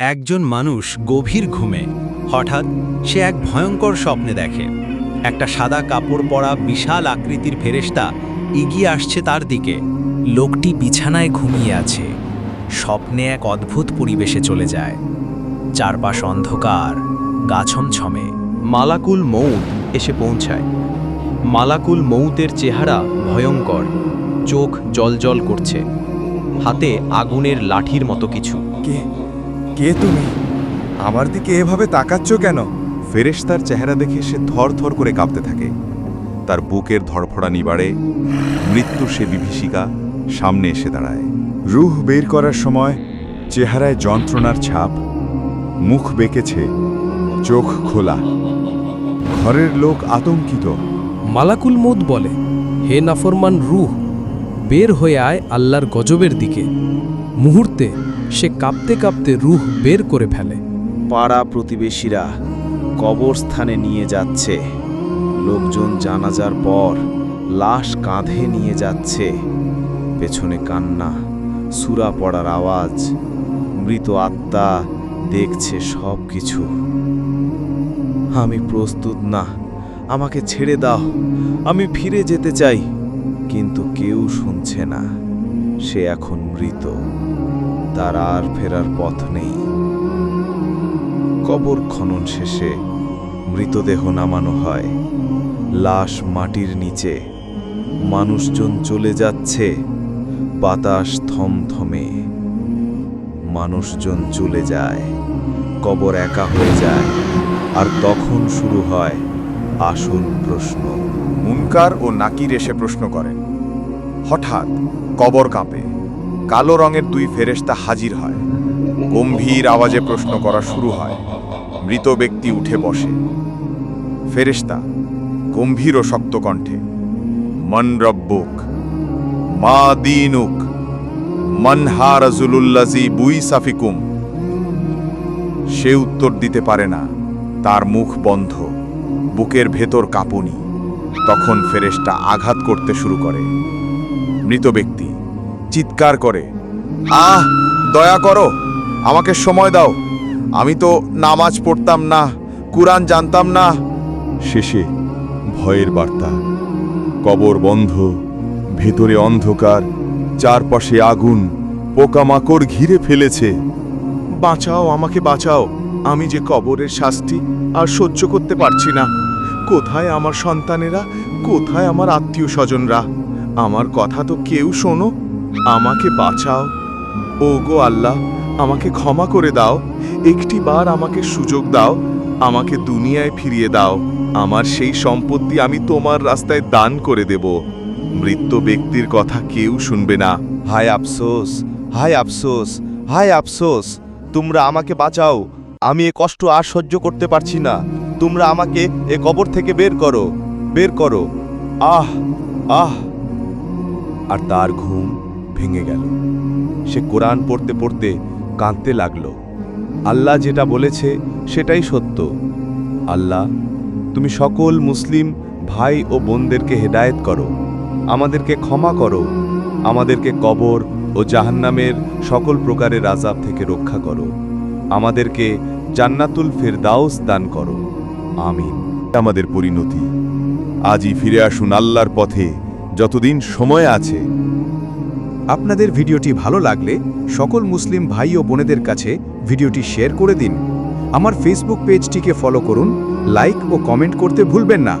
একজন মানুষ গভীর ঘুমে। হঠাৎ সে এক ভয়ঙ্কর স্বপ্নে দেখে। একটা সাদা কাপড় পরা বিশাল আকৃতির ফেরেশতা এগিয়ে আসছে তার দিকে। লোকটি বিছানায় ঘুমিয়ে আছে। স্বপ্নে এক অদ্ভুত পরিবেশে চলে যায়। চারপাশ অন্ধকার গাছমছমে মালাকুল মৌত এসে পৌঁছায়। মালাকুল মৌতের চেহারা ভয়ঙ্কর। চোখ জলজল করছে। হাতে আগুনের লাঠির মতো কিছু। কে? কে তুমি? আমার দিকে এভাবে তাকাচ্ছ কেন? ফেরেশতার চেহারা দেখে সে থর থর করে কাঁপতে থাকে। তার বুকের ধরফড়ানি বাড়ে মৃত্যু সে বিভীষিকা সামনে এসে দাঁড়ায়। রুহ বের করার সময় চেহারায় যন্ত্রণার ছাপ, মুখ বেঁকেছে, চোখ খোলা। ঘরের লোক আতঙ্কিত। মালাকুল মৌত বলে, হে নাফরমান রুহ, বের হয়ে আয় আল্লাহর গজবের দিকে। মুহূর্তে সে কাঁপতে কাঁপতে রুহ বের করে ফেলে। পাড়া প্রতিবেশীরা কবরস্থানে নিয়ে যাচ্ছে। লোকজন জানাজার পর লাশ কাঁধে নিয়ে যাচ্ছে। পেছনে কান্না, সুরা পড়ার আওয়াজ, মৃত আত্মা দেখছে সব কিছু আমি প্রস্তুত না, আমাকে ছেড়ে দাও, আমি ফিরে যেতে চাই, কিন্তু কেউ শুনছে না। সে এখন মৃত। তার আর ফেরার পথ নেই। কবর খনন শেষে মৃতদেহ নামানো হয়। লাশ মাটির নিচে। মানুষজন চলে যাচ্ছে। বাতাস থমথমে। মানুষজন চলে যায়। কবর একা হয়ে যায়। আর তখন শুরু হয় আসল প্রশ্ন। মুনকার ও নাকির এসে প্রশ্ন করেন। হঠাৎ কবর কাঁপে। কালো রঙের দুই ফেরেশতা হাজির হয়। গম্ভীর আওয়াজে প্রশ্ন করা শুরু হয়। মৃত ব্যক্তি উঠে বসে। ফেরেশতা গম্ভীর ও শক্ত কণ্ঠে, মন রব্বুক, মা দিনুক, মন হারাজুলুল্লাজি বুই সাফিকুম সে উত্তর দিতে পারে না। তার মুখ বন্ধ, বুকের ভেতর কাঁপুনি। তখন ফেরেশতা আঘাত করতে শুরু করে। মৃত ব্যক্তি চিৎকার করে, আহ, দয়া করো, আমাকে সময় দাও। আমি তো নামাজ পড়তাম না, কুরআন জানতাম না। শেষে ভয়ের বার্তা, কবর বন্ধ, ভেতরে অন্ধকার, চারপাশে আগুন, পোকামাকড় ঘিরে ফেলেছে। বাঁচাও, আমাকে বাঁচাও। আমি যে কবরের শাস্তি আর সহ্য করতে পারছি না কোথায় আমার সন্তানেরা? কোথায় আমার আত্মীয় স্বজনরা আমার কথা তো কেউ শোনো। আমাকে বাঁচাও। ও গো আল্লাহ, আমাকে ক্ষমা করে দাও। একটি বার আমাকে সুযোগ দাও। আমাকে দুনিয়ায় ফিরিয়ে দাও। আমার সেই সম্পত্তি আমি তোমার রাস্তায় দান করে দেব। মৃত ব্যক্তির কথা কেউ শুনবে না। হায় আফসোস হায় আফসোস হায় আফসোস, তোমরা আমাকে বাঁচাও। আমি এ কষ্ট আর সহ্য করতে পারছি না। তোমরা আমাকে এ কবর থেকে বের করো বের করো। আহ আহ। আর তার ঘুম ভেঙে গেল। সে কোরআন পড়তে পড়তে কাঁদতে লাগল। আল্লাহ যেটা বলেছে সেটাই সত্য। আল্লাহ, তুমি সকল মুসলিম ভাই ও বোনদেরকে হেদায়েত করো। আমাদেরকে ক্ষমা করো। আমাদেরকে কবর ও জাহান্নামের সকল প্রকারের আজাব থেকে রক্ষা করো। আমাদেরকে জান্নাতুল ফেরদাউস দান করো। আমিন। আমাদের পরিণতি। আজই ফিরে আসুন আল্লাহর পথে, যতদিন সময় আছে। আপনাদের ভিডিওটি ভালো লাগলে সকল মুসলিম ভাই ও বোনেদের কাছে ভিডিওটি শেয়ার করে দিন। আমার ফেসবুক পেজটিকে ফলো করুন লাইক ও কমেন্ট করতে ভুলবেন না।